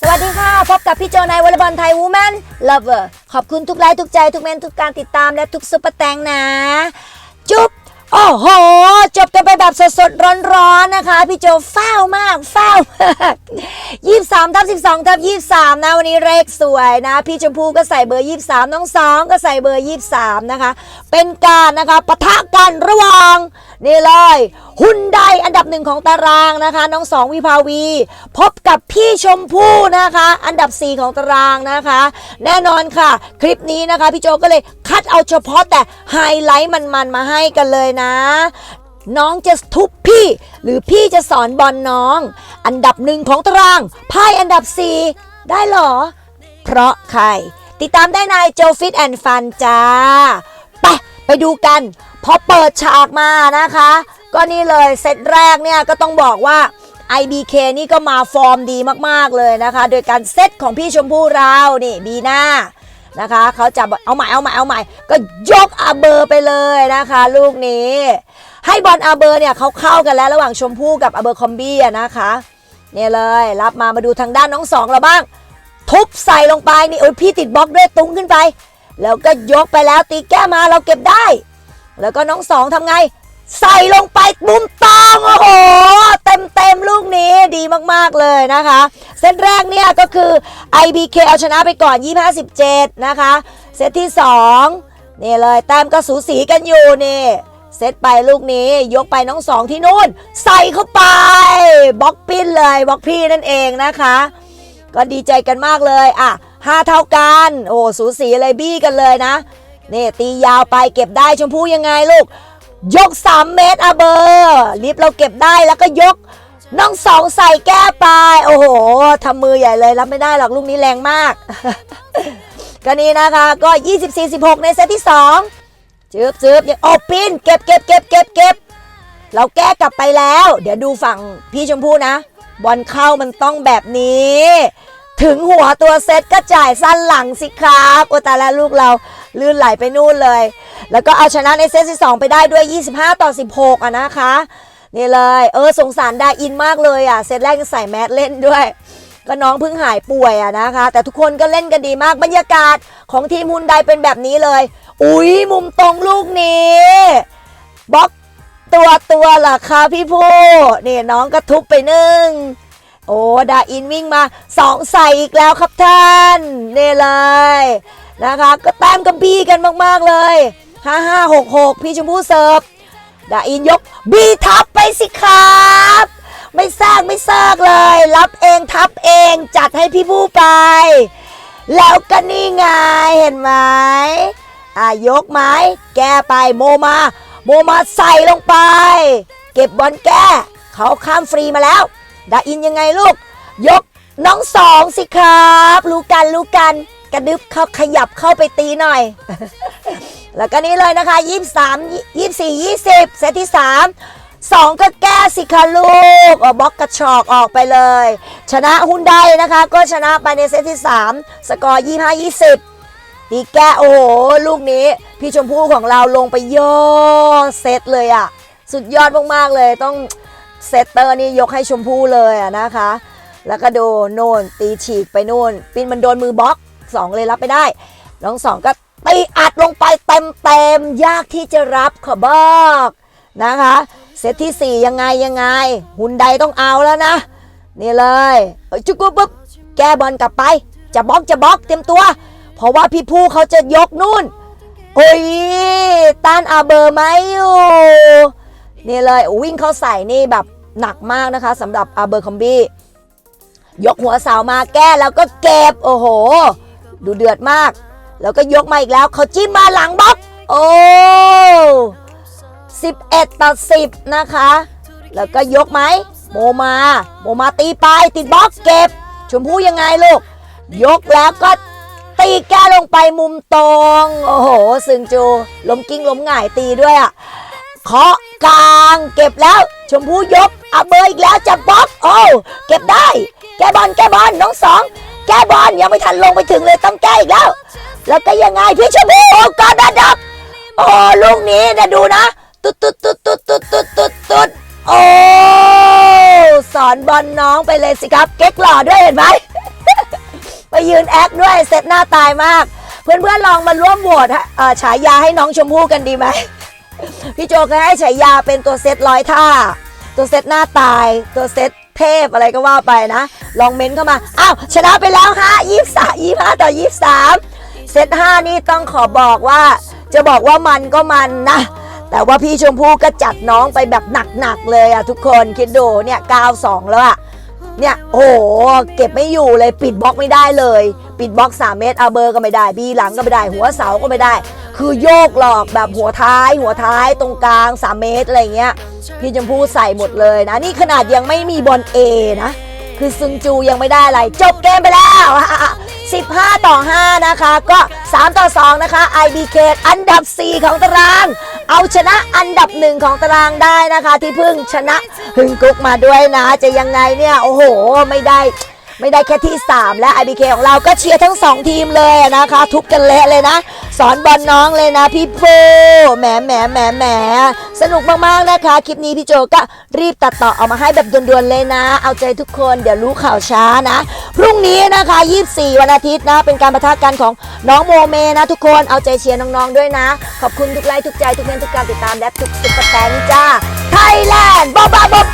สวัสดีค่ะ พบกับพี่โจในวอลเลย์บอลไทยวูแมนเลเวอร์ขอบคุณทุกไลค์ทุกใจทุกเมนทุกการติดตามและทุกซุปเปอร์แตงนะ จุ๊บโอ้โห จบกันไปแบบสดๆ ร้อนๆ นะคะ พี่โจเฝ้ามากเฝ้ามากยี่สามทับสิบสองทับยี่สามนะ วันนี้เลขสวยนะ พี่ชมพูก็ใส่เบอร์ยี่สามน้องสองก็ใส่เบอร์ยี่สามนะคะ เป็นการนะคะปะทะกันระหว่างนี่เลยฮุนไดอันดับหนึ่งของตารางนะคะ น้องสองวิภาวี พบกับพี่ชมพู่นะคะ อันดับ 4 ของตารางนะคะ แน่นอนค่ะ คลิปนี้นะคะ พี่โจก็เลยคัดเอาเฉพาะแต่ไฮไลท์มันๆมาให้กันเลยนะ น้องจะทุบพี่ หรือพี่จะสอนบอลน้อง อันดับหนึ่งของตารางไพ่อันดับ 4 ได้หรอ เพราะใคร ติดตามได้ในโจฟิตแอนด์ฟันจ้าไปไปดูกัน พอเปิดฉากมานะคะ ก็นี่เลยเซตแรกเนี่ยก็ต้องบอกว่า IBK นี่ก็มาฟอร์มดีมากๆเลยนะคะ โดยการเซตของพี่ชมพู่เรานี่บีหน้านะคะเขาจะเอาใหม่เอาใหม่เอาใหม่ ก็ยกอาเบอร์ไปเลยนะคะ ลูกนี้ ให้บอลอาเบอร์เนี่ยเขาเข้ากันแล้วระหว่างชมพู่กับอาเบอร์คอมบี้นะคะเนี่ยเลยรับมามาดูทางด้านน้องสองเราบ้าง ทุบใส่ลงไปนี่โอ้ยพี่ติดบล็อกด้วยตุ้งขึ้นไป แล้วก็ยกไปแล้วตีแก้มาเราเก็บได้ แล้วก็น้องสองทำไง ใส่ลงไปมุมตองโอ้โห เต็มเต็มลูกนี้ดีมาก ๆ เลยนะคะ เซตแรกเนี่ยก็คือ IBK เอาชนะไปก่อน 25-17 นะคะ เซตที่ 2 นี่เลยแต้มก็สูสีกันอยู่นี่เซตไปลูกนี้ยกไปน้องสองที่นู่น ใส่เข้าไปบล็อกปิ้นเลยบล็อกพี่นั่นเองนะคะ ก็ดีใจกันมากเลยอะห้าเท่ากัน โอ้สูสีเลยบี้กันเลยนะ นี่ตียาวไปเก็บได้ชมพู่ยังไงลูก ยก 3 เมตรอะเบอร์ลิฟเราเก็บได้แล้วก็ยกน้องสองใส่แก้ไป โอ้โหทำมือใหญ่เลยรับไม่ได้หรอกลูกนี้แรงมาก ก็นี่นะคะก็ 24-16 ในเซตที่2จืบจืบยังโอปินเก็บเก็บเก็บเก็บเก็บเราแก้กลับไปแล้ว เดี๋ยวดูฝั่งพี่ชมพู่นะ บอลเข้ามันต้องแบบนี้ ถึงหัวตัวเซตก็จ่ายสั้นหลังสิครับ โอตาแล้วลูกเราลื่นไหลไปนู่นเลย แล้วก็เอาชนะในเซตที่2ไปได้ด้วย 25 ต่อ 16อะนะคะ นี่เลย เออสงสารดาอินมากเลยอะ เซตแรกจะใส่แมสเล่นด้วย ก็น้องเพิ่งหายป่วยอะนะคะ แต่ทุกคนก็เล่นกันดีมากบรรยากาศของทีมฮุนไดเป็นแบบนี้เลย อุ๊ยมุมตรงลูกนี้บล็อกตัวตัวเหรอคะพี่ผู้นี่น้องก็ทุบไปหนึ่ง โอ้ดาอินวิ่งมาสองใส่อีกแล้วครับท่านนี่เลยนะคะก็แต้มกับบี้กันมากๆเลย5 5 6 6พี่ชมพู่เสิร์ฟดาอินยกบีทับไปสิครับไม่แทรกไม่แทรกเลย รับเองทับเองจัดให้พี่ผู้ไป แล้วก็นี่ไงเห็นไหมอะยกไม้แก้ไปโมมา โมมาใส่ลงไป เก็บบอลแก้ เขาข้ามฟรีมาแล้ว ดาอินยังไงลูก ยกน้องสองสิครับรู้กันรู้กัน กระดึบเข้าขยับเข้าไปตีหน่อย แล้วก็นี้เลยนะคะ23 24 20 เซตที่3 2ก็แก้สิคะลูกเอบล็อกกระชอกออกไปเลย ชนะฮุนไดนะคะ ก็ชนะไปในเซตที่ 3 สกอร์ 25 20ตีแก้โอ้โห ลูกนี้ พี่ชมพู่ของเราลงไปย่อเซตเลยอะ สุดยอดมาก ๆ เลยต้อง เซตเตอร์นี่ยกให้ชมพู่เลยอะนะคะ แล้วก็โดนโน่นตีฉีกไปโน่น ปินมันโดนมือบล็อกสองเลยรับไปได้ น้องสองก็ตีอัดลงไปเต็มเต็มยากที่จะรับขอบอกนะคะ เซตที่ 4 ยังไงยังไง หุ่นใดต้องเอาแล้วนะ นี่เลยจุกุบปุ๊บแก้บอลกลับไป จะบล็อกจะบล็อกเต็มตัว เพราะว่าพี่ผู้เขาจะยกนู่นโอ้ยต้านอาเบอร์ไหมอยู่นี่เลยวิ่งเข้าใส่นี่แบบ หนักมากนะคะสำหรับอาเบอร์คอมบี้ยกหัวเสามาแก้แล้วก็เก็บ โอ้โห ดูเดือดมาก แล้วก็ยกมาอีกแล้วเขาจิ้มมาหลังบล็อกโอ้11ต่อ10 นะคะ แล้วก็ยกไหมโมมา โมมาตีไปติดบล็อกเก็บ ชมพู่ยังไงลูก ยกแล้วก็ตีแก้ลงไปมุมตรง โอ้โห ซึงจูล้มกิ้งล้มหง่ายตีด้วยอะเคาะกลางเก็บแล้ว ชมพู่ยก อาเบอร์อีกแล้วจับบล็อกโอ้เก็บได้ แก้บอลแก้บอลน้องสองแก้บอลยังไม่ทันลงไปถึงเลยต้องแก้อีกแล้ว แล้วก็ยังไงพี่ชมพู่โอ้กอดดัดับโอ้ลูกนี้นะดูนะ ตุ๊ดตุ๊ดตุ๊ดตุ๊ดตุ๊ดตุ๊ดตุ๊ดตุ๊ดโอ้สอนบอลน้องไปเลยสิครับ เก๊กหล่อด้วยเห็นไหมไปยืนแอคด้วยเซตหน้าตายมาก เพื่อนๆลองมาร่วมโหวตเอ่อฉายาให้น้องชมพู่กันดีไหมพี่โจเคยให้ฉายาเป็นตัวเซตร้อยท่า ตัวเซตหน้าตาย ตัวเซตเทพอะไรก็ว่าไปนะ ลองเม้นเข้ามา อ้าว ชนะไปแล้วฮะยี่สามยี่ห้าต่อยี่สามเซตห้านี่ต้องขอบอกว่า จะบอกว่ามันก็มันนะ แต่ว่าพี่ชมพู่ก็จัดน้องไปแบบหนักๆเลยอะทุกคนคิดดูเนี่ย9-2แล้วอะเนี่ยโอ้โหเก็บไม่อยู่เลยปิดบล็อกไม่ได้เลย ปิดบล็อก 3 เมตรเอาเบอร์ก็ไม่ได้บีหลังก็ไม่ได้ หัวเสาก็ไม่ได้ คือโยกหลอกแบบหัวท้าย หัวท้ายตรงกลาง 3 เมตรอะไรเงี้ย พี่ชมพู่ใส่หมดเลยนะ นี่ขนาดยังไม่มีบอลเอนะ คือซึงจูยังไม่ได้อะไร จบเกมไปแล้ว 15 ต่อ 5 นะคะ ก็ 3 ต่อ 2 นะคะ IBK อันดับ 4 ของตาราง เอาชนะอันดับ 1 ของตารางได้นะคะ ที่เพิ่งชนะหึงกุกมาด้วยนะ จะยังไงเนี่ย โอ้โห ไม่ได้ไม่ได้แค่ที่ 3 และ IBK ของเราก็เชียร์ทั้ง 2 ทีมเลยนะคะ ทุบกันเละเลยนะ สอนบอลน้องเลยนะพี่ปูแหมแหมแหมแหมสนุกมากๆนะคะ คลิปนี้พี่โจก็รีบตัดต่อเอามาให้แบบด่วนๆเลยนะ เอาใจทุกคนเดี๋ยวรู้ข่าวช้านะ พรุ่งนี้นะคะ 24 วันอาทิตย์นะ เป็นการประทะกันของน้องโมเมนะทุกคนเอาใจเชียร์น้องๆด้วยนะ ขอบคุณทุกไลค์ทุกใจทุกเมนทุกการติดตามและทุกสุดแตงจ้าไทยแลนด์บ๊อบบ๊อบ